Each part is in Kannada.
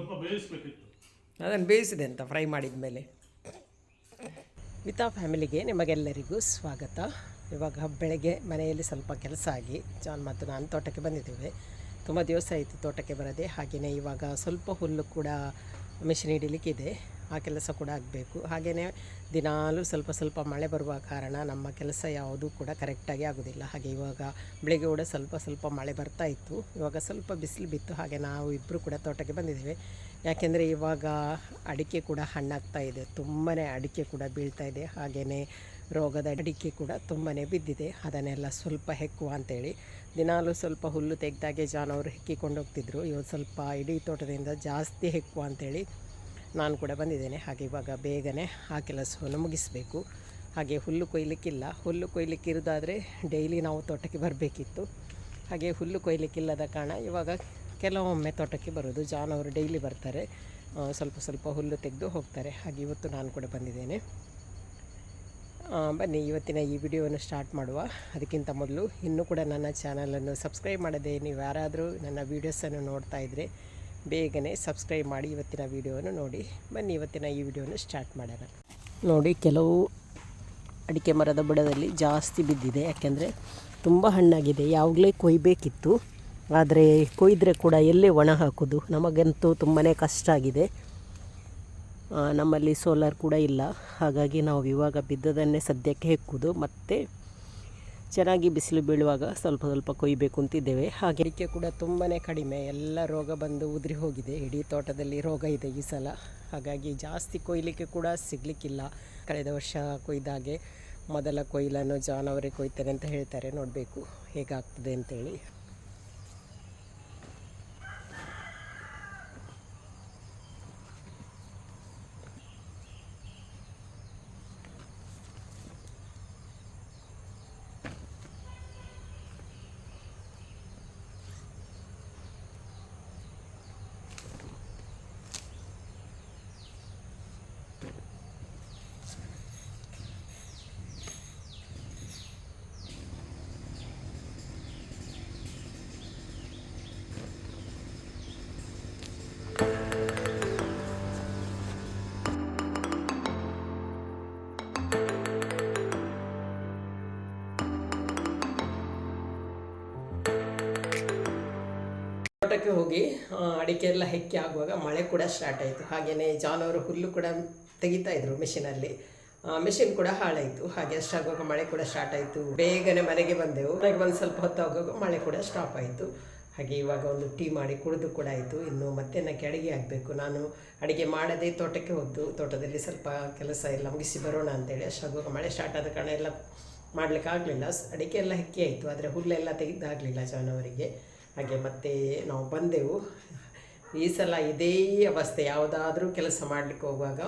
ಸ್ವಲ್ಪ ಅದನ್ನು ಬೇಯಿಸಿದೆ ಅಂತ ಫ್ರೈ ಮಾಡಿದ ಮೇಲೆ. ಮಿತಾ ಫ್ಯಾಮಿಲಿಗೆ ನಿಮಗೆಲ್ಲರಿಗೂ ಸ್ವಾಗತ. ಇವಾಗ ಬೆಳಗ್ಗೆ ಮನೆಯಲ್ಲಿ ಸ್ವಲ್ಪ ಕೆಲಸ ಆಗಿ ಜಾನ್ ಮತ್ತು ನಾನು ತೋಟಕ್ಕೆ ಬಂದಿದ್ದೇವೆ. ತುಂಬ ದಿವಸ ಆಯಿತು ತೋಟಕ್ಕೆ ಬರದೆ, ಹಾಗೆಯೇ ಇವಾಗ ಸ್ವಲ್ಪ ಹುಲ್ಲು ಕೂಡ ಮಿಷಿನ್ ಹಿಡಿಲಿಕ್ಕಿದೆ. ಆ ಕೆಲಸ ಕೂಡ ಆಗಬೇಕು. ಹಾಗೆಯೇ ದಿನಾಲೂ ಸ್ವಲ್ಪ ಸ್ವಲ್ಪ ಮಳೆ ಬರುವ ಕಾರಣ ನಮ್ಮ ಕೆಲಸ ಯಾವುದೂ ಕೂಡ ಕರೆಕ್ಟಾಗಿ ಆಗೋದಿಲ್ಲ. ಹಾಗೆ ಇವಾಗ ಬೆಳಗ್ಗೆ ಕೂಡ ಸ್ವಲ್ಪ ಸ್ವಲ್ಪ ಮಳೆ ಬರ್ತಾ ಇತ್ತು. ಇವಾಗ ಸ್ವಲ್ಪ ಬಿಸಿಲು ಬಿತ್ತು. ಹಾಗೆ ನಾವು ಇಬ್ಬರು ಕೂಡ ತೋಟಕ್ಕೆ ಬಂದಿದ್ದೇವೆ. ಯಾಕೆಂದರೆ ಇವಾಗ ಅಡಿಕೆ ಕೂಡ ಹಣ್ಣಾಗ್ತಾ ಇದೆ. ತುಂಬಾ ಅಡಿಕೆ ಕೂಡ ಬೀಳ್ತಾ ಇದೆ. ಹಾಗೆಯೇ ರೋಗದ ಅಡಿಕೆ ಕೂಡ ತುಂಬಾ ಬಿದ್ದಿದೆ. ಅದನ್ನೆಲ್ಲ ಸ್ವಲ್ಪ ಹೆಕ್ಕುವ ಅಂತೇಳಿ ದಿನಾಲೂ ಸ್ವಲ್ಪ ಹುಲ್ಲು ತೆಗೆದಾಗೆ ಜಾನವರು ಹೆಕ್ಕಿಕೊಂಡು ಹೋಗ್ತಿದ್ರು. ಇವತ್ತು ಸ್ವಲ್ಪ ಇಡೀ ತೋಟದಿಂದ ಜಾಸ್ತಿ ಹೆಕ್ಕುವ ಅಂತೇಳಿ ನಾನು ಕೂಡ ಬಂದಿದ್ದೇನೆ. ಹಾಗೆ ಇವಾಗ ಬೇಗನೆ ಆ ಕೆಲಸವನ್ನು ಮುಗಿಸಬೇಕು. ಹಾಗೆ ಹುಲ್ಲು ಕೊಯ್ಲಿಕ್ಕಿಲ್ಲ. ಹುಲ್ಲು ಕೊಯ್ಲಿಕ್ಕಿರೋದಾದರೆ ಡೈಲಿ ನಾವು ತೋಟಕ್ಕೆ ಬರಬೇಕಿತ್ತು. ಹಾಗೆ ಹುಲ್ಲು ಕೊಯ್ಲಿಕ್ಕಿಲ್ಲದ ಕಾರಣ ಇವಾಗ ಕೆಲವೊಮ್ಮೆ ತೋಟಕ್ಕೆ ಬರೋದು. ಜಾನವರು ಡೈಲಿ ಬರ್ತಾರೆ. ಸ್ವಲ್ಪ ಸ್ವಲ್ಪ ಹುಲ್ಲು ತೆಗೆದು ಹೋಗ್ತಾರೆ. ಹಾಗೆ ಇವತ್ತು ನಾನು ಕೂಡ ಬಂದಿದ್ದೇನೆ. ಬನ್ನಿ, ಇವತ್ತಿನ ಈ ವಿಡಿಯೋವನ್ನು ಸ್ಟಾರ್ಟ್ ಮಾಡುವ. ಅದಕ್ಕಿಂತ ಮೊದಲು ಇನ್ನೂ ಕೂಡ ನನ್ನ ಚಾನಲನ್ನು ಸಬ್ಸ್ಕ್ರೈಬ್ ಮಾಡದೆ ನೀವು ಯಾರಾದರೂ ನನ್ನ ವೀಡಿಯೋಸನ್ನು ನೋಡ್ತಾ ಇದ್ದರೆ ಬೇಗನೆ ಸಬ್ಸ್ಕ್ರೈಬ್ ಮಾಡಿ ಇವತ್ತಿನ ವೀಡಿಯೋವನ್ನು ನೋಡಿ. ಬನ್ನಿ, ಇವತ್ತಿನ ಈ ವಿಡಿಯೋನ ಸ್ಟಾರ್ಟ್ ಮಾಡೋಣ. ನೋಡಿ, ಕೆಲವು ಅಡಿಕೆ ಮರದ ಬುಡದಲ್ಲಿ ಜಾಸ್ತಿ ಬಿದ್ದಿದೆ. ಯಾಕೆಂದರೆ ತುಂಬ ಹಣ್ಣಾಗಿದೆ. ಯಾವಾಗಲೇ ಕೊಯ್ಬೇಕಿತ್ತು. ಆದರೆ ಕೊಯ್ದರೆ ಕೂಡ ಎಲ್ಲೇ ಒಣ ಹಾಕೋದು. ನಮಗಂತೂ ತುಂಬಾ ಕಷ್ಟ ಆಗಿದೆ. ನಮ್ಮಲ್ಲಿ ಸೋಲಾರ್ ಕೂಡ ಇಲ್ಲ. ಹಾಗಾಗಿ ನಾವು ಇವಾಗ ಬಿದ್ದದನ್ನೇ ಸದ್ಯಕ್ಕೆ ಹೆಕ್ಕೋದು. ಮತ್ತು ಚೆನ್ನಾಗಿ ಬಿಸಿಲು ಬೀಳುವಾಗ ಸ್ವಲ್ಪ ಸ್ವಲ್ಪ ಕೊಯ್ಬೇಕು ಅಂತಿದ್ದೇವೆ. ಹಾಗೆ ಅಡಿಕೆ ಕೂಡ ತುಂಬಾ ಕಡಿಮೆ. ಎಲ್ಲ ರೋಗ ಬಂದು ಉದುರಿ ಹೋಗಿದೆ. ಇಡೀ ತೋಟದಲ್ಲಿ ರೋಗ ಇದೆ ಈ ಸಲ. ಹಾಗಾಗಿ ಜಾಸ್ತಿ ಕೊಯ್ಲಿಕ್ಕೆ ಕೂಡ ಸಿಗಲಿಕ್ಕಿಲ್ಲ. ಕಳೆದ ವರ್ಷ ಕೊಯ್ದಾಗೆ ಮೊದಲ ಕೊಯ್ಲನ್ನು ಜಾನವರಿ ಕೊಯ್ತಾರೆ ಅಂತ ಹೇಳ್ತಾರೆ. ನೋಡಬೇಕು ಹೇಗಾಗ್ತದೆ ಅಂತೇಳಿ. ತೋಟಕ್ಕೆ ಹೋಗಿ ಅಡಿಕೆ ಎಲ್ಲ ಹೆಕ್ಕಿ ಆಗುವಾಗ ಮಳೆ ಕೂಡ ಸ್ಟಾರ್ಟ್ ಆಯಿತು. ಹಾಗೆಯೇ ಜಾನುವಾರು ಹುಲ್ಲು ಕೂಡ ತೆಗಿತಾ ಇದ್ರು ಮಿಷಿನಲ್ಲಿ ಮಿಷಿನ್ ಕೂಡ ಹಾಳಾಯಿತು. ಹಾಗೆ ಅಷ್ಟಾಗುವಾಗ ಮಳೆ ಕೂಡ ಸ್ಟಾರ್ಟ್ ಆಯಿತು. ಬೇಗನೆ ಮನೆಗೆ ಬಂದೆವು. ಮನೆಗೆ ಒಂದು ಸ್ವಲ್ಪ ಹೊತ್ತು ಆಗುವಾಗ ಮಳೆ ಕೂಡ ಸ್ಟಾಪ್ ಆಯಿತು. ಹಾಗೆ ಇವಾಗ ಒಂದು ಟೀ ಮಾಡಿ ಕುಡಿದು ಕೂಡ ಆಯಿತು. ಇನ್ನು ಮತ್ತೆ ನನಗೆ ಅಡುಗೆ ಆಗಬೇಕು. ನಾನು ಅಡುಗೆ ಮಾಡದೇ ತೋಟಕ್ಕೆ ಹೋದ್ದು. ತೋಟದಲ್ಲಿ ಸ್ವಲ್ಪ ಕೆಲಸ ಎಲ್ಲ ಮುಗಿಸಿ ಬರೋಣ ಅಂತೇಳಿ ಅಷ್ಟಾಗುವಾಗ ಮಳೆ ಸ್ಟಾರ್ಟ್ ಆದ ಕಾರಣ ಎಲ್ಲ ಮಾಡಲಿಕ್ಕೆ ಆಗಲಿಲ್ಲ ಅಡಿಕೆ ಎಲ್ಲ ಹೆಕ್ಕಿ ಆಯಿತು. ಆದರೆ ಹುಲ್ಲೆಲ್ಲ ತೆಗೆದಾಗಲಿಲ್ಲ ಜಾನವರಿಗೆ. ಹಾಗೆ ಮತ್ತೆ ನಾವು ಬಂದೆವು. ಈ ಸಲ ಇದೇ ಅವಸ್ಥೆ, ಯಾವುದಾದ್ರೂ ಕೆಲಸ ಮಾಡಲಿಕ್ಕೆ ಹೋಗುವಾಗ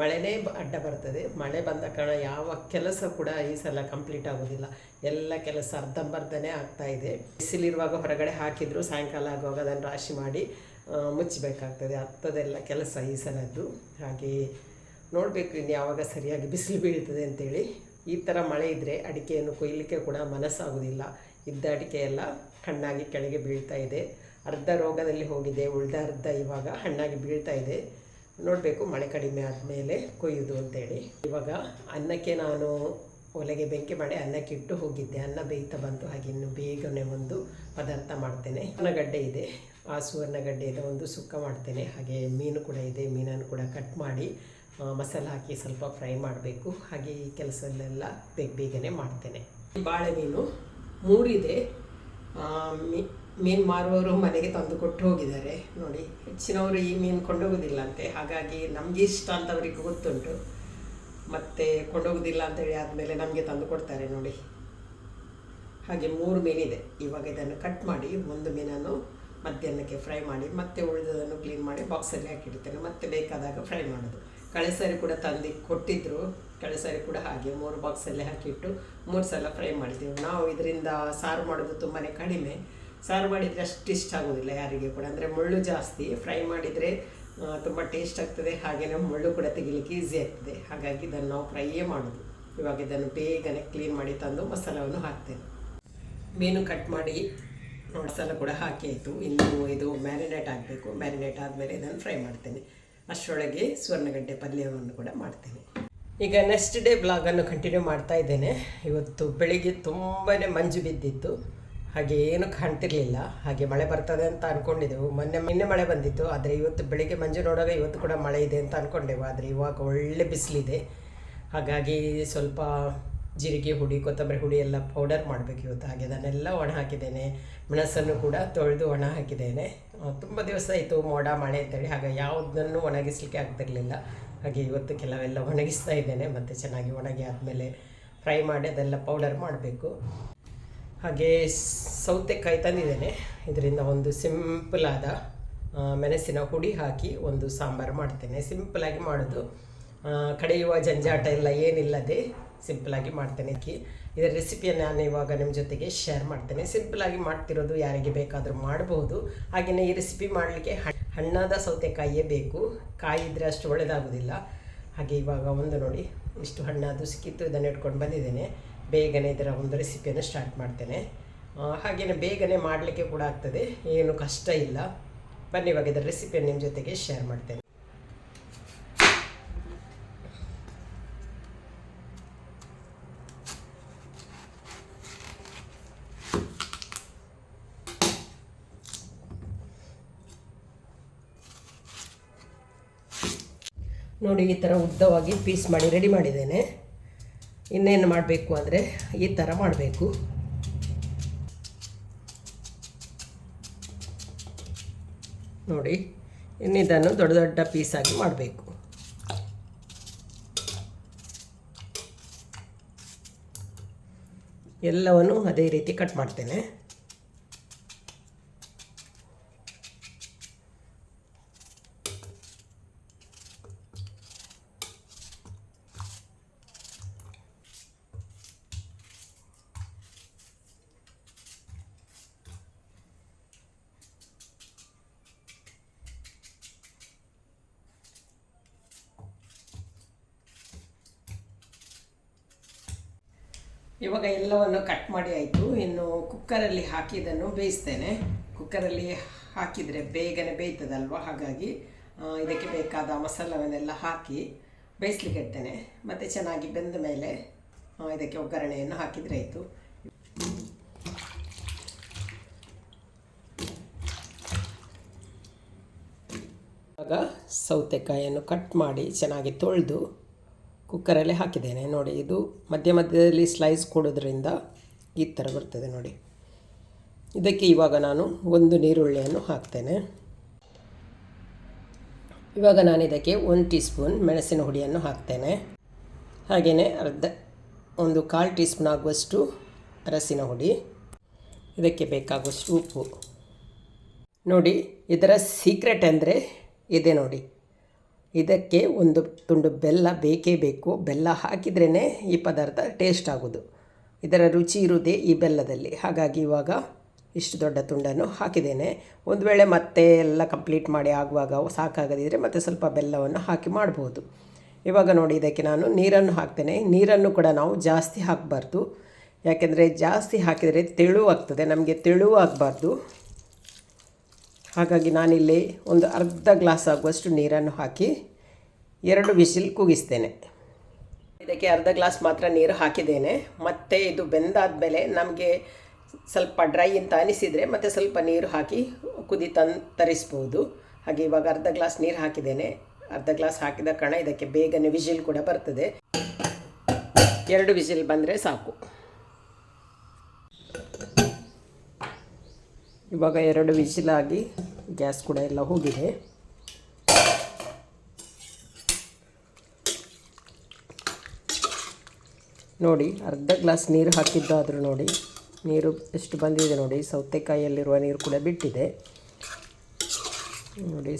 ಮಳೆನೇ ಅಡ್ಡ ಬರ್ತದೆ. ಮಳೆ ಬಂದ ಕಾರಣ ಯಾವ ಕೆಲಸ ಕೂಡ ಈ ಸಲ ಕಂಪ್ಲೀಟ್ ಆಗೋದಿಲ್ಲ. ಎಲ್ಲ ಕೆಲಸ ಅರ್ಧಂಬರ್ಧನೇ ಆಗ್ತಾ ಇದೆ. ಬಿಸಿಲಿರುವಾಗ ಹೊರಗಡೆ ಹಾಕಿದ್ರು, ಸಾಯಂಕಾಲ ಆಗುವಾಗ ಅದನ್ನು ರಾಶಿ ಮಾಡಿ ಮುಚ್ಚಬೇಕಾಗ್ತದೆ. ಅಂಥದ್ದೆಲ್ಲ ಕೆಲಸ ಈ ಸಲದ್ದು. ಹಾಗೆ ನೋಡಬೇಕು ಇನ್ನು ಯಾವಾಗ ಸರಿಯಾಗಿ ಬಿಸಿಲು ಬೀಳ್ತದೆ ಅಂತೇಳಿ. ಈ ಥರ ಮಳೆ ಇದ್ದರೆ ಅಡಿಕೆಯನ್ನು ಕೊಯ್ಲಿಕ್ಕೆ ಕೂಡ ಮನಸ್ಸಾಗೋದಿಲ್ಲ. ಇದ್ದ ಅಡಿಕೆ ಎಲ್ಲ ಹಣ್ಣಾಗಿ ಕೆಳಗೆ ಬೀಳ್ತಾ ಇದೆ. ಅರ್ಧ ರೋಗದಲ್ಲಿ ಹೋಗಿದೆ, ಉಳಿದ ಅರ್ಧ ಇವಾಗ ಹಣ್ಣಾಗಿ ಬೀಳ್ತಾ ಇದೆ. ನೋಡಬೇಕು ಮಳೆ ಕಡಿಮೆ ಆದಮೇಲೆ ಕೊಯ್ಯೋದು ಅಂತೇಳಿ. ಇವಾಗ ಅನ್ನಕ್ಕೆ ನಾನು ಒಲೆಗೆ ಬೆಂಕಿ ಮಾಡಿ ಅನ್ನಕ್ಕೆ ಇಟ್ಟು ಹೋಗಿದ್ದೆ. ಅನ್ನ ಬೇಯ್ತಾ ಬಂತು, ಹಾಗೆ ಇನ್ನು ಬೇಗನೆ ಒಂದು ಪದಾರ್ಥ ಮಾಡ್ತೇನೆ. ಸುವರ್ಣಗಡ್ಡೆ ಇದೆ. ಆ ಇದೆ ಒಂದು ಸುಕ್ಕ ಮಾಡ್ತೇನೆ. ಹಾಗೆ ಮೀನು ಕೂಡ ಇದೆ. ಮೀನನ್ನು ಕೂಡ ಕಟ್ ಮಾಡಿ ಮಸಾಲೆ ಹಾಕಿ ಸ್ವಲ್ಪ ಫ್ರೈ ಮಾಡಬೇಕು. ಹಾಗೆ ಈ ಕೆಲಸದಲ್ಲೆಲ್ಲ ಬೇಗ ಬೇಗನೆ ಮಾಡ್ತೇನೆ. ಬಾಳೆ ಮೀನು ಮೂರಿದೆ. ಮೀನು ಮಾರುವವರು ಮನೆಗೆ ತಂದು ಕೊಟ್ಟು ಹೋಗಿದ್ದಾರೆ. ನೋಡಿ, ಹೆಚ್ಚಿನವರು ಈ ಮೀನು ಕೊಂಡೋಗೋದಿಲ್ಲ ಅಂತೆ ಹಾಗಾಗಿ ನಮಗೆ ಇಷ್ಟ ಅಂತ ಗೊತ್ತುಂಟು. ಮತ್ತು ಕೊಂಡೋಗೋದಿಲ್ಲ ಅಂತೇಳಿ ಆದಮೇಲೆ ನಮಗೆ ತಂದು ಕೊಡ್ತಾರೆ ನೋಡಿ. ಹಾಗೆ ಮೂರು ಮೀನಿದೆ. ಇವಾಗ ಇದನ್ನು ಕಟ್ ಮಾಡಿ, ಒಂದು ಮೀನನ್ನು ಮಧ್ಯಾಹ್ನಕ್ಕೆ ಫ್ರೈ ಮಾಡಿ, ಮತ್ತೆ ಉಳಿದದನ್ನು ಕ್ಲೀನ್ ಮಾಡಿ ಬಾಕ್ಸಲ್ಲಿ ಹಾಕಿಡ್ತೇನೆ. ಮತ್ತೆ ಬೇಕಾದಾಗ ಫ್ರೈ ಮಾಡೋದು. ಕಳೆ ಸರಿ ಕೂಡ ತಂದು ಕೊಟ್ಟಿದ್ದರು ಕಳೆ ಸಾರಿ ಕೂಡ ಹಾಗೆ ಮೂರು ಬಾಕ್ಸಲ್ಲೇ ಹಾಕಿಟ್ಟು ಮೂರು ಸಲ ಫ್ರೈ ಮಾಡ್ತೀವಿ ನಾವು ಇದರಿಂದ ಸಾರು ಮಾಡೋದು ತುಂಬಾ ಕಡಿಮೆ. ಸಾರು ಮಾಡಿದರೆ ಅಷ್ಟು ಇಷ್ಟ ಆಗೋದಿಲ್ಲ ಯಾರಿಗೆ ಕೂಡ. ಅಂದರೆ ಮುಳ್ಳು ಜಾಸ್ತಿ ಫ್ರೈ ಮಾಡಿದರೆ ತುಂಬ ಟೇಸ್ಟ್ ಆಗ್ತದೆ. ಹಾಗೆಯೇ ಮುಳ್ಳು ಕೂಡ ತೆಗಿಲಿಕ್ಕೆ ಈಸಿ ಆಗ್ತದೆ. ಹಾಗಾಗಿ ಇದನ್ನು ನಾವು ಫ್ರೈಯೇ ಮಾಡೋದು. ಇವಾಗ ಇದನ್ನು ಬೇಗನೆ ಕ್ಲೀನ್ ಮಾಡಿ ತಂದು ಮಸಾಲವನ್ನು ಹಾಕ್ತೇನೆ ಮೀನು ಕಟ್ ಮಾಡಿ ಮಸಾಲ ಕೂಡ ಹಾಕಿ ಆಯಿತು. ಇನ್ನು ಇದು ಮ್ಯಾರಿನೇಟ್ ಆಗಬೇಕು. ಮ್ಯಾರಿನೇಟ್ ಆದಮೇಲೆ ಇದನ್ನು ಫ್ರೈ ಮಾಡ್ತೇನೆ. ಅಷ್ಟರೊಳಗೆ ಸುವರ್ಣಗಡ್ಡೆ ಪಲ್ಯವನ್ನು ಕೂಡ ಮಾಡ್ತೇನೆ. ಈಗ ನೆಕ್ಸ್ಟ್ ಡೇ ಬ್ಲಾಗನ್ನು ಕಂಟಿನ್ಯೂ ಮಾಡ್ತಾ ಇದ್ದೇನೆ. ಇವತ್ತು ಬೆಳಿಗ್ಗೆ ತುಂಬಾ ಮಂಜು ಬಿದ್ದಿತ್ತು. ಹಾಗೆ ಏನು ಕಾಣ್ತಿರ್ಲಿಲ್ಲ. ಹಾಗೆ ಮಳೆ ಬರ್ತದೆ ಅಂತ ಅಂದ್ಕೊಂಡಿದ್ದೆವು ಮೊನ್ನೆ, ನಿನ್ನೆ ಮಳೆ ಬಂದಿತ್ತು. ಆದರೆ ಇವತ್ತು ಬೆಳಿಗ್ಗೆ ಮಂಜು ನೋಡುವಾಗ ಇವತ್ತು ಕೂಡ ಮಳೆ ಇದೆ ಅಂತ ಅಂದ್ಕೊಂಡೆವು ಆದರೆ ಇವಾಗ ಒಳ್ಳೆ ಬಿಸಿಲಿದೆ. ಹಾಗಾಗಿ ಸ್ವಲ್ಪ ಜೀರಿಗೆ ಹುಡಿ, ಕೊತ್ತಂಬರಿ ಹುಡಿ ಎಲ್ಲ ಪೌಡರ್ ಮಾಡಬೇಕು ಇವತ್ತು. ಹಾಗೆ ಅದನ್ನೆಲ್ಲ ಒಣ ಹಾಕಿದ್ದೇನೆ. ಮೆಣಸನ್ನು ಕೂಡ ತೊಳೆದು ಒಣ ಹಾಕಿದ್ದೇನೆ. ತುಂಬ ದಿವಸ ಆಯಿತು ಮೋಡ, ಮಳೆ ಅಂತೇಳಿ. ಹಾಗೆ ಯಾವುದನ್ನು ಒಣಗಿಸ್ಲಿಕ್ಕೆ ಆಗ್ತಿರ್ಲಿಲ್ಲ. ಹಾಗೆ ಇವತ್ತು ಕೆಲವೆಲ್ಲ ಒಣಗಿಸ್ತಾ ಇದ್ದೇನೆ, ಮತ್ತು ಚೆನ್ನಾಗಿ ಒಣಗಿ ಆದಮೇಲೆ ಫ್ರೈ ಮಾಡಿ ಅದೆಲ್ಲ ಪೌಡರ್ ಮಾಡಬೇಕು. ಹಾಗೆ ಸೌತೆಕಾಯಿ ತಂದಿದ್ದೇನೆ. ಇದರಿಂದ ಒಂದು ಸಿಂಪಲಾದ ಮೆಣಸಿನ ಹುಡಿ ಹಾಕಿ ಒಂದು ಸಾಂಬಾರು ಮಾಡ್ತೇನೆ. ಸಿಂಪಲಾಗಿ ಮಾಡೋದು. ಕಡೆಯುವ ಜಂಜಾಟ ಎಲ್ಲ ಏನಿಲ್ಲದೆ ಸಿಂಪಲಾಗಿ ಮಾಡ್ತೇನೆ. ಅಕ್ಕಿ ಇದರ ರೆಸಿಪಿಯನ್ನು ನಾನು ಇವಾಗ ನಿಮ್ಮ ಜೊತೆಗೆ ಶೇರ್ ಮಾಡ್ತೇನೆ. ಸಿಂಪಲಾಗಿ ಮಾಡ್ತಿರೋದು ಯಾರಿಗೆ ಬೇಕಾದರೂ ಮಾಡಬಹುದು ಹಾಗೆಯೇ ಈ ರೆಸಿಪಿ ಮಾಡಲಿಕ್ಕೆ ಹಣ್ಣಾದ ಸೌತೆಕಾಯಿಯೇ ಬೇಕು. ಕಾಯಿ ಇದ್ದರೆ ಅಷ್ಟು ಒಳ್ಳೆಯದಾಗೋದಿಲ್ಲ ಹಾಗೆ ಇವಾಗ ಒಂದು ನೋಡಿ, ಇಷ್ಟು ಹಣ್ಣಾದು ಸಿಕ್ಕಿತ್ತು, ಇದನ್ನು ಇಟ್ಕೊಂಡು ಬಂದಿದ್ದೇನೆ. ಬೇಗನೆ ಇದರ ಒಂದು ರೆಸಿಪಿಯನ್ನು ಸ್ಟಾರ್ಟ್ ಮಾಡ್ತೇನೆ. ಹಾಗೆಯೇ ಬೇಗನೆ ಮಾಡಲಿಕ್ಕೆ ಕೂಡ ಆಗ್ತದೆ. ಏನು ಕಷ್ಟ ಇಲ್ಲ. ಬನ್ನಿ ಇವಾಗ ಇದರ ರೆಸಿಪಿಯನ್ನು ನಿಮ್ಮ ಜೊತೆಗೆ ಶೇರ್ ಮಾಡ್ತೇನೆ. ನೋಡಿ, ಈ ಥರ ಉದ್ದವಾಗಿ ಪೀಸ್ ಮಾಡಿ ರೆಡಿ ಮಾಡಿದ್ದೇನೆ. ಇನ್ನೇನು ಮಾಡಬೇಕು ಅಂದರೆ, ಈ ಥರ ಮಾಡಬೇಕು. ನೋಡಿ, ಇನ್ನಿದನ್ನು ದೊಡ್ಡ ದೊಡ್ಡ ಪೀಸಾಗಿ ಮಾಡಬೇಕು. ಎಲ್ಲವನ್ನು ಅದೇ ರೀತಿ ಕಟ್ ಮಾಡ್ತೇನೆ. ಇವಾಗ ಎಲ್ಲವನ್ನು ಕಟ್ ಮಾಡಿ ಆಯಿತು. ಇನ್ನು ಕುಕ್ಕರಲ್ಲಿ ಹಾಕಿದ್ದನ್ನು ಬೇಯಿಸ್ತೇನೆ. ಕುಕ್ಕರಲ್ಲಿ ಹಾಕಿದರೆ ಬೇಗನೆ ಬೇಯ್ತದಲ್ವ? ಹಾಗಾಗಿ ಇದಕ್ಕೆ ಬೇಕಾದ ಮಸಾಲವನ್ನೆಲ್ಲ ಹಾಕಿ ಬೇಯಿಸ್ಲಿಕ್ಕೆ ಇಡ್ತೇನೆ. ಮತ್ತು ಚೆನ್ನಾಗಿ ಬೆಂದ ಮೇಲೆ ಇದಕ್ಕೆ ಒಗ್ಗರಣೆಯನ್ನು ಹಾಕಿದರೆ ಆಯಿತು. ಇವಾಗ ಸೌತೆಕಾಯಿಯನ್ನು ಕಟ್ ಮಾಡಿ ಚೆನ್ನಾಗಿ ತೊಳೆದು ಕುಕ್ಕರಲ್ಲಿ ಹಾಕಿದ್ದೇನೆ. ನೋಡಿ, ಇದು ಮಧ್ಯ ಮಧ್ಯದಲ್ಲಿ ಸ್ಲೈಸ್ ಕೊಡೋದ್ರಿಂದ ಈ ಥರ ಬರ್ತದೆ ನೋಡಿ. ಇದಕ್ಕೆ ಇವಾಗ ನಾನು ಒಂದು ನೀರುಳ್ಳಿಯನ್ನು ಹಾಕ್ತೇನೆ. ಇವಾಗ ನಾನು ಇದಕ್ಕೆ ಒಂದು ಟೀ ಸ್ಪೂನ್ ಮೆಣಸಿನ ಹುಡಿಯನ್ನು ಹಾಕ್ತೇನೆ. ಹಾಗೆಯೇ ಅರ್ಧ, ಒಂದು ಕಾಲು ಟೀ ಸ್ಪೂನ್ ಆಗುವಷ್ಟು ಅರಸಿನ ಹುಡಿ. ಇದಕ್ಕೆ ಬೇಕಾಗುವಷ್ಟು ಉಪ್ಪು. ನೋಡಿ, ಇದರ ಸೀಕ್ರೆಟ್ ಅಂದರೆ ಇದೆ ನೋಡಿ. ಇದಕ್ಕೆ ಒಂದು ತುಂಡು ಬೆಲ್ಲ ಬೇಕೇ ಬೇಕು. ಬೆಲ್ಲ ಹಾಕಿದ್ರೇ ಈ ಪದಾರ್ಥ ಟೇಸ್ಟ್ ಆಗೋದು. ಇದರ ರುಚಿ ಇರುವುದೇ ಈ ಬೆಲ್ಲದಲ್ಲಿ. ಹಾಗಾಗಿ ಇವಾಗ ಇಷ್ಟು ದೊಡ್ಡ ತುಂಡನ್ನು ಹಾಕಿದ್ದೇನೆ. ಒಂದು ವೇಳೆ ಮತ್ತೆ ಎಲ್ಲ ಕಂಪ್ಲೀಟ್ ಮಾಡಿ ಆಗುವಾಗ ಸಾಕಾಗದಿದ್ದರೆ ಮತ್ತೆ ಸ್ವಲ್ಪ ಬೆಲ್ಲವನ್ನು ಹಾಕಿ ಮಾಡ್ಬೋದು. ಇವಾಗ ನೋಡಿ ಇದಕ್ಕೆ ನಾನು ನೀರನ್ನು ಹಾಕ್ತೇನೆ. ನೀರನ್ನು ಕೂಡ ನಾವು ಜಾಸ್ತಿ ಹಾಕಬಾರ್ದು. ಯಾಕೆಂದರೆ ಜಾಸ್ತಿ ಹಾಕಿದರೆ ತೆಳುವಾಗ್ತದೆ. ನಮಗೆ ತೆಳು ಆಗಬಾರ್ದು ಹಾಗಾಗಿ ನಾನಿಲ್ಲಿ ಒಂದು ಅರ್ಧ ಗ್ಲಾಸ್ ಆಗುವಷ್ಟು ನೀರನ್ನು ಹಾಕಿ ಎರಡು ವಿಸಿಲ್ ಕೂಗಿಸ್ತೇನೆ. ಇದಕ್ಕೆ ಅರ್ಧ ಗ್ಲಾಸ್ ಮಾತ್ರ ನೀರು ಹಾಕಿದ್ದೇನೆ. ಮತ್ತು ಇದು ಬೆಂದಾದ ಮೇಲೆ ನಮಗೆ ಸ್ವಲ್ಪ ಡ್ರೈ ಅಂತ ಅನಿಸಿದರೆ ಮತ್ತು ಸ್ವಲ್ಪ ನೀರು ಹಾಕಿ ಕುದಿ ತನ್ ತರಿಸ್ಬೋದು. ಹಾಗೆ ಇವಾಗ ಅರ್ಧ ಗ್ಲಾಸ್ ನೀರು ಹಾಕಿದ್ದೇನೆ. ಅರ್ಧ ಗ್ಲಾಸ್ ಹಾಕಿದ ಕಾರಣ ಇದಕ್ಕೆ ಬೇಗನೆ ವಿಸಿಲ್ ಕೂಡ ಬರ್ತದೆ. ಎರಡು ವಿಸಿಲ್ ಬಂದರೆ ಸಾಕು. ಇವಾಗ ಎರಡು ವಿಸಿಲಾಗಿ ಗ್ಯಾಸ್ ಕೂಡ ಎಲ್ಲ ಹೋಗಿದೆ. ನೋಡಿ, ಅರ್ಧ ಗ್ಲಾಸ್ ನೀರು ಹಾಕಿದ್ದಾದರೂ ನೋಡಿ, ನೀರು ಎಷ್ಟು ಬಂದಿದೆ ನೋಡಿ, ಸೌತೆಕಾಯಿಯಲ್ಲಿರುವ ನೀರು ಕೂಡ ಬಿಟ್ಟಿದೆ. ನೋಡಿ,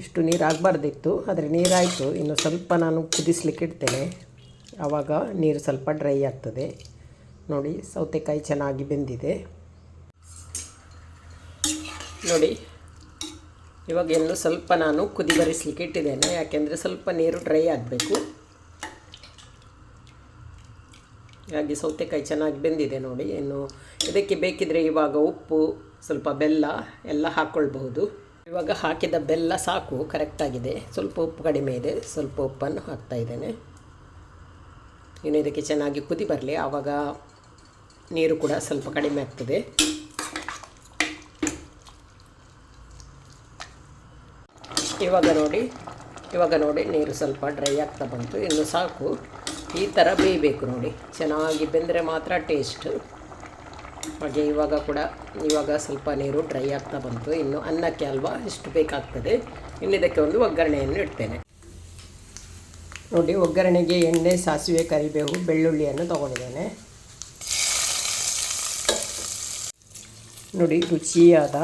ಇಷ್ಟು ನೀರು ಆಗಬಾರ್ದಿತ್ತು, ಆದರೆ ನೀರಾಯಿತು. ಇನ್ನು ಸ್ವಲ್ಪ ನಾನು ಕುದಿಸ್ಲಿಕ್ಕೆ ಇಡ್ತೇನೆ. ಆವಾಗ ನೀರು ಸ್ವಲ್ಪ ಡ್ರೈ ಆಗ್ತದೆ. ನೋಡಿ, ಸೌತೆಕಾಯಿ ಚೆನ್ನಾಗಿ ಬೆಂದಿದೆ. ನೋಡಿ, ಇವಾಗ ಎಲ್ಲೂ ಸ್ವಲ್ಪ ನಾನು ಕುದಿ ಬರಿಸ್ಲಿಕ್ಕೆ ಇಟ್ಟಿದ್ದೇನೆ. ಯಾಕೆಂದರೆ ಸ್ವಲ್ಪ ನೀರು ಡ್ರೈ ಆಗಬೇಕು. ಹಾಗೆ ಸೌತೆಕಾಯಿ ಚೆನ್ನಾಗಿ ಬೆಂದಿದೆ ನೋಡಿ. ಇನ್ನು ಇದಕ್ಕೆ ಬೇಕಿದ್ರೆ ಇವಾಗ ಉಪ್ಪು, ಸ್ವಲ್ಪ ಬೆಲ್ಲ ಎಲ್ಲ ಹಾಕ್ಕೊಳ್ಬಹುದು ಇವಾಗ ಹಾಕಿದ ಬೆಲ್ಲ ಸಾಕು ಕರೆಕ್ಟಾಗಿದೆ ಸ್ವಲ್ಪ ಉಪ್ಪು ಕಡಿಮೆ ಇದೆ. ಸ್ವಲ್ಪ ಉಪ್ಪನ್ನು ಹಾಕ್ತಾ ಇದ್ದೇನೆ. ಇನ್ನು ಇದಕ್ಕೆ ಚೆನ್ನಾಗಿ ಕುದಿ ಬರಲಿ. ಆವಾಗ ನೀರು ಕೂಡ ಸ್ವಲ್ಪ ಕಡಿಮೆ ಆಗ್ತದೆ. ಇವಾಗ ನೋಡಿ ಇವಾಗ ನೋಡಿ, ನೀರು ಸ್ವಲ್ಪ ಡ್ರೈ ಆಗ್ತಾ ಬಂತು, ಇನ್ನು ಸಾಕು. ಈ ಥರ ಬೇಯಬೇಕು ನೋಡಿ. ಚೆನ್ನಾಗಿ ಬೆಂದರೆ ಮಾತ್ರ ಟೇಸ್ಟ್ ಹಾಗೆ ಇವಾಗ ಕೂಡ, ಇವಾಗ ಸ್ವಲ್ಪ ನೀರು ಡ್ರೈ ಆಗ್ತಾ ಬಂತು. ಇನ್ನು ಅನ್ನಕ್ಕೆ ಅಲ್ವಾ ಇಷ್ಟು ಬೇಕಾಗ್ತದೆ. ಇನ್ನು ಇದಕ್ಕೆ ಒಂದು ಒಗ್ಗರಣೆಯನ್ನು ಇಡ್ತೇನೆ. ನೋಡಿ, ಒಗ್ಗರಣೆಗೆ ಎಣ್ಣೆ, ಸಾಸಿವೆ, ಕರಿಬೇವು, ಬೆಳ್ಳುಳ್ಳಿಯನ್ನು ತಗೊಂಡಿದ್ದೇನೆ. ನೋಡಿ, ರುಚಿಯಾದ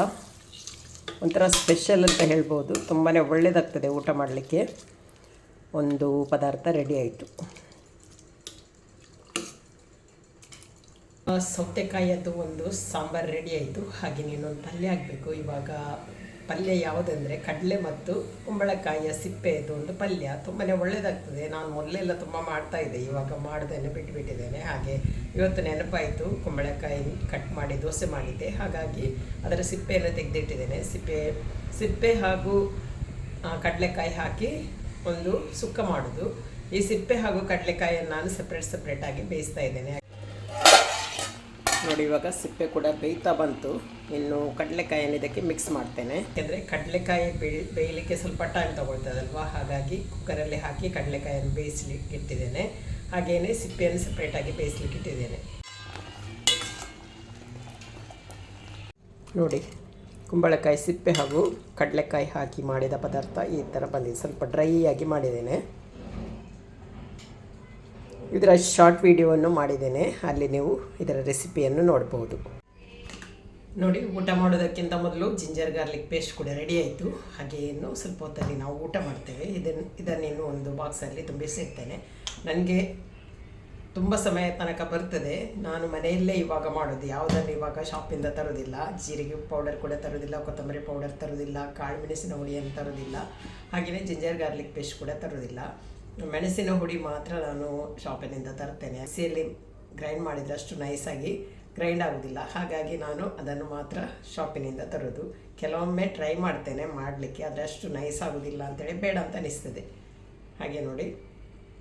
ಒಂಥರ ಸ್ಪೆಷಲ್ ಅಂತ ಹೇಳ್ಬೋದು. ತುಂಬಾ ಒಳ್ಳೆಯದಾಗ್ತದೆ ಊಟ ಮಾಡಲಿಕ್ಕೆ. ಒಂದು ಪದಾರ್ಥ ರೆಡಿ ಆಯಿತು. ಸೌತೆಕಾಯಿಯದ್ದು ಒಂದು ಸಾಂಬಾರು ರೆಡಿ ಆಯಿತು. ಹಾಗೆ ಇನ್ನೊಂದು ಪಲ್ಯ ಆಗಬೇಕು ಇವಾಗ ಪಲ್ಯ ಯಾವುದಂದರೆ ಕಡಲೆ ಮತ್ತು ಕುಂಬಳಕಾಯಿಯ ಸಿಪ್ಪೆದು ಒಂದು ಪಲ್ಯ. ತುಂಬಾ ಒಳ್ಳೆಯದಾಗ್ತದೆ ನಾನು ಮೊದಲೆಲ್ಲ ತುಂಬ ಮಾಡ್ತಾ ಇದ್ದೆ. ಇವಾಗ ಮಾಡೋದನ್ನು ಬಿಟ್ಟುಬಿಟ್ಟಿದ್ದೇನೆ ಹಾಗೆ ಇವತ್ತು ನೆನಪಾಯಿತು, ಕುಂಬಳಕಾಯಿ ಕಟ್ ಮಾಡಿ, ದೋಸೆ ಮಾಡಿದ್ದೆ. ಹಾಗಾಗಿ ಅದರ ಸಿಪ್ಪೆಯನ್ನು ತೆಗೆದಿಟ್ಟಿದ್ದೇನೆ. ಸಿಪ್ಪೆ ಸಿಪ್ಪೆ ಹಾಗೂ ಕಡಲೆಕಾಯಿ ಹಾಕಿ ಒಂದು ಸುಕ್ಕ ಮಾಡೋದು. ಈ ಸಿಪ್ಪೆ ಹಾಗೂ ಕಡಲೆಕಾಯಿಯನ್ನು ನಾನು ಸಪ್ರೇಟ್ ಸಪ್ರೇಟಾಗಿ ಬೇಯಿಸ್ತಾ ಇದ್ದೇನೆ. ನೋಡಿ, ಇವಾಗ ಸಿಪ್ಪೆ ಕೂಡ ಬೇಯ್ತಾ ಬಂತು. ಇನ್ನು ಕಡಲೆಕಾಯಿಯನ್ನು ಇದಕ್ಕೆ ಮಿಕ್ಸ್ ಮಾಡ್ತೇನೆ. ಯಾಕೆಂದರೆ ಕಡಲೆಕಾಯಿ ಬೇಯಿ, ಬೇಯಲಿಕ್ಕೆ ಸ್ವಲ್ಪ ಟೈಮ್ ತಗೊಳ್ತದಲ್ವಾ? ಹಾಗಾಗಿ ಕುಕ್ಕರಲ್ಲಿ ಹಾಕಿ ಕಡಲೆಕಾಯಿಯನ್ನು ಬೇಯಿಸ್ಲಿಕ್ಕೆ ಇಟ್ಟಿದ್ದೇನೆ. ಹಾಗೆಯೇ ಸಿಪ್ಪೆಯನ್ನು ಸಪ್ರೇಟಾಗಿ ಬೇಯಿಸ್ಲಿಕ್ಕೆ ಇಟ್ಟಿದ್ದೇನೆ. ನೋಡಿ, ಕುಂಬಳಕಾಯಿ ಸಿಪ್ಪೆ ಹಾಗೂ ಕಡಲೆಕಾಯಿ ಹಾಕಿ ಮಾಡಿದ ಪದಾರ್ಥ ಈ ಥರ ಬಂದಿದೆ. ಸ್ವಲ್ಪ ಡ್ರೈ ಆಗಿ ಮಾಡಿದ್ದೇನೆ. ಇದರ ಶಾರ್ಟ್ ವಿಡಿಯೋವನ್ನು ಮಾಡಿದ್ದೇನೆ. ಅಲ್ಲಿ ನೀವು ಇದರ ರೆಸಿಪಿಯನ್ನು ನೋಡ್ಬೋದು. ನೋಡಿ, ಊಟ ಮಾಡೋದಕ್ಕಿಂತ ಮೊದಲು ಜಿಂಜರ್ ಗಾರ್ಲಿಕ್ ಪೇಸ್ಟ್ ಕೂಡ ರೆಡಿ ಆಯಿತು. ಹಾಗೆ ಸ್ವಲ್ಪ ಹೊತ್ತಲ್ಲಿ ನಾವು ಊಟ ಮಾಡ್ತೇವೆ. ಇದನ್ನು ಇದನ್ನೇನು ಒಂದು ಬಾಕ್ಸಲ್ಲಿ ತುಂಬಿಸಿರ್ತೇನೆ ನನಗೆ ತುಂಬ ಸಮಯ ತನಕ ಬರ್ತದೆ. ನಾನು ಮನೆಯಲ್ಲೇ ಇವಾಗ ಮಾಡೋದು. ಯಾವುದನ್ನು ಇವಾಗ ಶಾಪಿಂದ ತರೋದಿಲ್ಲ. ಜೀರಿಗೆ ಪೌಡರ್ ಕೂಡ ತರೋದಿಲ್ಲ, ಕೊತ್ತಂಬರಿ ಪೌಡರ್ ತರೋದಿಲ್ಲ ಕಾಳು ಮೆಣಸಿನ ಹುಡಿಯನ್ನು ತರೋದಿಲ್ಲ. ಹಾಗೆಯೇ ಜಿಂಜರ್ ಗಾರ್ಲಿಕ್ ಪೇಸ್ಟ್ ಕೂಡ ತರೋದಿಲ್ಲ. ಮೆಣಸಿನ ಹುಡಿ ಮಾತ್ರ ನಾನು ಶಾಪಿನಿಂದ ತರ್ತೇನೆ. ಹಸಿಯಲ್ಲಿ ಗ್ರೈಂಡ್ ಮಾಡಿದರೆ ಅಷ್ಟು ನೈಸಾಗಿ ಗ್ರೈಂಡ್ ಆಗೋದಿಲ್ಲ. ಹಾಗಾಗಿ ನಾನು ಅದನ್ನು ಮಾತ್ರ ಶಾಪಿನಿಂದ ತರೋದು. ಕೆಲವೊಮ್ಮೆ ಟ್ರೈ ಮಾಡ್ತೇನೆ ಮಾಡಲಿಕ್ಕೆ. ಆದರೆ ಅಷ್ಟು ನೈಸ್ ಆಗೋದಿಲ್ಲ ಅಂತೇಳಿ ಬೇಡ ಅಂತ ಅನಿಸ್ತದೆ. ಹಾಗೆ ನೋಡಿ.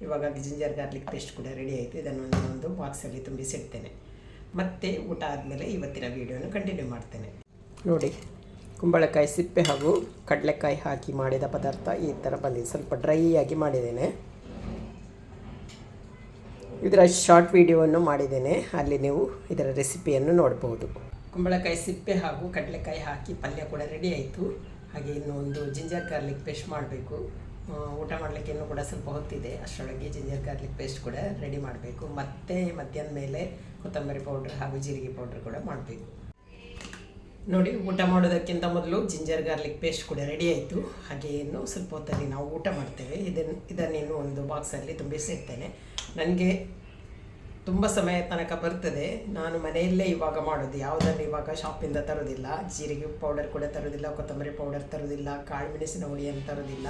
ಇವಾಗ ಜಿಂಜರ್ ಗಾರ್ಲಿಕ್ ಪೇಸ್ಟ್ ಕೂಡ ರೆಡಿ ಆಯಿತು. ಇದನ್ನು ನಾನೊಂದು ಬಾಕ್ಸಲ್ಲಿ ತುಂಬಿಸಿಡ್ತೇನೆ. ಮತ್ತೆ ಊಟ ಆದಮೇಲೆ ಇವತ್ತಿನ ವೀಡಿಯೋನ ಕಂಟಿನ್ಯೂ ಮಾಡ್ತೇನೆ. ನೋಡಿ. ಕುಂಬಳಕಾಯಿ ಸಿಪ್ಪೆ ಹಾಗೂ ಕಡಲೆಕಾಯಿ ಹಾಕಿ ಮಾಡಿದ ಪದಾರ್ಥ ಈ ಥರ ಬಂದಿದೆ. ಸ್ವಲ್ಪ ಡ್ರೈ ಆಗಿ ಮಾಡಿದ್ದೇನೆ. ಇದರ ಶಾರ್ಟ್ ವಿಡಿಯೋವನ್ನು ಮಾಡಿದ್ದೇನೆ. ಅಲ್ಲಿ ನೀವು ಇದರ ರೆಸಿಪಿಯನ್ನು ನೋಡ್ಬೋದು. ಕುಂಬಳಕಾಯಿ ಸಿಪ್ಪೆ ಹಾಗೂ ಕಡಲೆಕಾಯಿ ಹಾಕಿ ಪಲ್ಯ ಕೂಡ ರೆಡಿ ಆಯಿತು. ಹಾಗೆ ಇನ್ನು ಒಂದು ಜಿಂಜರ್ ಗಾರ್ಲಿಕ್ ಪೇಸ್ಟ್ ಮಾಡಬೇಕು. ಊಟ ಮಾಡಲಿಕ್ಕೆ ಇನ್ನೂ ಕೂಡ ಸ್ವಲ್ಪ ಹೊತ್ತಿದೆ. ಅಷ್ಟರೊಳಗೆ ಜಿಂಜರ್ ಗಾರ್ಲಿಕ್ ಪೇಸ್ಟ್ ಕೂಡ ರೆಡಿ ಮಾಡಬೇಕು. ಮತ್ತೆ ಮಧ್ಯಾಹ್ನ ಮೇಲೆ ಕೊತ್ತಂಬರಿ ಪೌಡ್ರ್ ಹಾಗೂ ಜೀರಿಗೆ ಪೌಡ್ರ್ ಕೂಡ ಮಾಡಬೇಕು. ನೋಡಿ, ಊಟ ಮಾಡೋದಕ್ಕಿಂತ ಮೊದಲು ಜಿಂಜರ್ ಗಾರ್ಲಿಕ್ ಪೇಸ್ಟ್ ಕೂಡ ರೆಡಿ ಆಯಿತು. ಹಾಗೆ ಇನ್ನು ಸ್ವಲ್ಪ ಹೊತ್ತಲ್ಲಿ ನಾವು ಊಟ ಮಾಡ್ತೇವೆ. ಇದನ್ನು ಇದನ್ನಿನ್ನು ಒಂದು ಬಾಕ್ಸಲ್ಲಿ ತುಂಬಿಸಿರ್ತೇನೆ ನನಗೆ ತುಂಬ ಸಮಯ ತನಕ ಬರ್ತದೆ. ನಾನು ಮನೆಯಲ್ಲೇ ಇವಾಗ ಮಾಡೋದು. ಯಾವುದನ್ನು ಇವಾಗ ಶಾಪಿಂದ ತರೋದಿಲ್ಲ. ಜೀರಿಗೆ ಪೌಡರ್ ಕೂಡ ತರೋದಿಲ್ಲ, ಕೊತ್ತಂಬರಿ ಪೌಡರ್ ತರೋದಿಲ್ಲ ಕಾಳು ಮೆಣಸಿನ ಹುಡಿಯನ್ನು ತರೋದಿಲ್ಲ.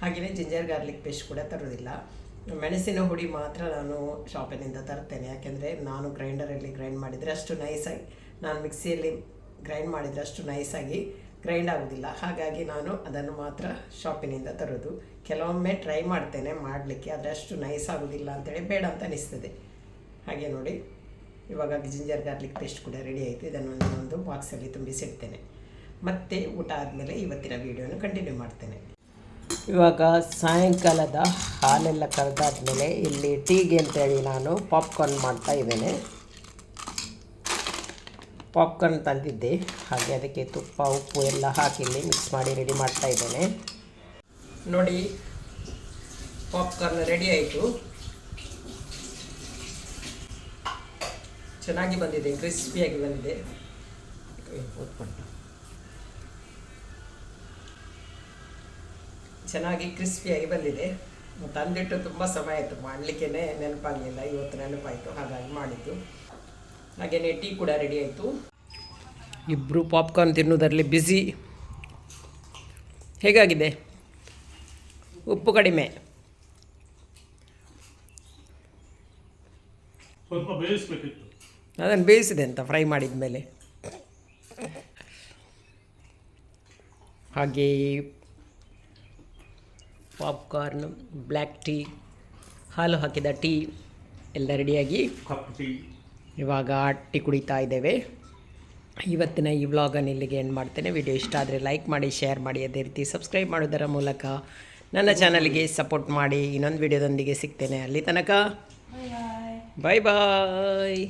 ಹಾಗೆಯೇ ಜಿಂಜರ್ ಗಾರ್ಲಿಕ್ ಪೇಸ್ಟ್ ಕೂಡ ತರೋದಿಲ್ಲ. ಮೆಣಸಿನ ಹುಡಿ ಮಾತ್ರ ನಾನು ಶಾಪಿನಿಂದ ತರ್ತೇನೆ. ಯಾಕೆಂದರೆ ನಾನು ಗ್ರೈಂಡರಲ್ಲಿ ಗ್ರೈಂಡ್ ಮಾಡಿದರೆ ಅಷ್ಟು ನೈಸಾಗಿ ನಾನು ಮಿಕ್ಸಿಯಲ್ಲಿ ಗ್ರೈಂಡ್ ಮಾಡಿದರೆ ಅಷ್ಟು ನೈಸಾಗಿ ಗ್ರೈಂಡ್ ಆಗೋದಿಲ್ಲ. ಹಾಗಾಗಿ ನಾನು ಅದನ್ನು ಮಾತ್ರ ಶಾಪಿನಿಂದ ತರೋದು. ಕೆಲವೊಮ್ಮೆ ಟ್ರೈ ಮಾಡ್ತೇನೆ ಮಾಡಲಿಕ್ಕೆ. ಆದರೆ ಅಷ್ಟು ನೈಸ್ ಆಗೋದಿಲ್ಲ ಅಂತೇಳಿ ಬೇಡ ಅಂತ ಅನಿಸ್ತದೆ. ಹಾಗೆ ನೋಡಿ, ಇವಾಗ ಜಿಂಜರ್ ಗಾರ್ಲಿಕ್ ಪೇಸ್ಟ್ ಕೂಡ ರೆಡಿ ಆಯಿತು. ಇದನ್ನು ಒಂದು ಬಾಕ್ಸಲ್ಲಿ ತುಂಬಿಸಿಡ್ತೇನೆ. ಮತ್ತೆ ಊಟ ಆದಮೇಲೆ ಇವತ್ತಿನ ವೀಡಿಯೋನ ಕಂಟಿನ್ಯೂ ಮಾಡ್ತೇನೆ. ಇವಾಗ ಸಾಯಂಕಾಲದ ಹಾಲೆಲ್ಲ ಕರೆದಾದ್ಮೇಲೆ ಇಲ್ಲಿ ಟೀಗೆ ಅಂತೇಳಿ ನಾನು ಪಾಪ್ಕಾರ್ನ್ ಮಾಡ್ತಾ ಇದ್ದೇನೆ. ಪಾಪ್ಕಾರ್ನ್ ತಂದಿದ್ದೆ. ಹಾಗೆ ಅದಕ್ಕೆ ತುಪ್ಪ, ಉಪ್ಪು ಎಲ್ಲ ಹಾಕಿ ಮಿಕ್ಸ್ ಮಾಡಿ ರೆಡಿ ಮಾಡ್ತಾ ಇದ್ದೇನೆ. ನೋಡಿ, ಪಾಪ್ಕಾರ್ನ್ ರೆಡಿ ಆಯಿತು. ಚೆನ್ನಾಗಿ ಬಂದಿದೆ ಕ್ರಿಸ್ಪಿಯಾಗಿ ಬಂದಿದೆ. ಚೆನ್ನಾಗಿ ಕ್ರಿಸ್ಪಿಯಾಗಿ ಬಂದಿದೆ. ತಂದಿಟ್ಟು ತುಂಬ ಸಮಯ ಆಯಿತು ಮಾಡಲಿಕ್ಕೆ ನೆನಪಾಗಲಿಲ್ಲ, ಇವತ್ತು ನೆನಪಾಯಿತು, ಹಾಗಾಗಿ ಮಾಡಿದ್ದು. ಹಾಗೆಯೇ ಟೀ ಕೂಡ ರೆಡಿ ಆಯಿತು. ಇಬ್ಬರು ಪಾಪ್ಕಾರ್ನ್ ತಿನ್ನೋದರಲ್ಲಿ ಬ್ಯುಸಿ ಹೇಗಾಗಿದೆ? ಉಪ್ಪು ಕಡಿಮೆ. ಸ್ವಲ್ಪ ಬೇಯಿಸ್ಬೇಕಿತ್ತು. ಅದನ್ನು ಬೇಯಿಸಿದೆ ಅಂತ ಫ್ರೈ ಮಾಡಿದ ಮೇಲೆ ಹಾಗೆ ಪಾಪ್ಕಾರ್ನ್ ಬ್ಲ್ಯಾಕ್ ಟೀ ಹಾಲು ಹಾಕಿದ ಟೀ ಎಲ್ಲ ರೆಡಿಯಾಗಿ ಕಪ್ ಟೀ ಇವಾಗ ಟೀ ಕುಡಿತಾ ಇದ್ದೇವೆ. ಇವತ್ತಿನ ಈ ವ್ಲಾಗನ್ನು ಇಲ್ಲಿಗೆ ಏನು ಮಾಡ್ತೇನೆ. ವಿಡಿಯೋ ಇಷ್ಟ ಆದರೆ ಲೈಕ್ ಮಾಡಿ ಶೇರ್ ಮಾಡಿ. ಅದೇ ರೀತಿ ಸಬ್ಸ್ಕ್ರೈಬ್ ಮಾಡೋದರ ಮೂಲಕ ನನ್ನ ಚಾನಲ್ಗೆ ಸಪೋರ್ಟ್ ಮಾಡಿ. ಇನ್ನೊಂದು ವಿಡಿಯೋದೊಂದಿಗೆ ಸಿಗ್ತೇನೆ. ಅಲ್ಲಿ ತನಕ ಬಾಯ್ ಬಾಯ್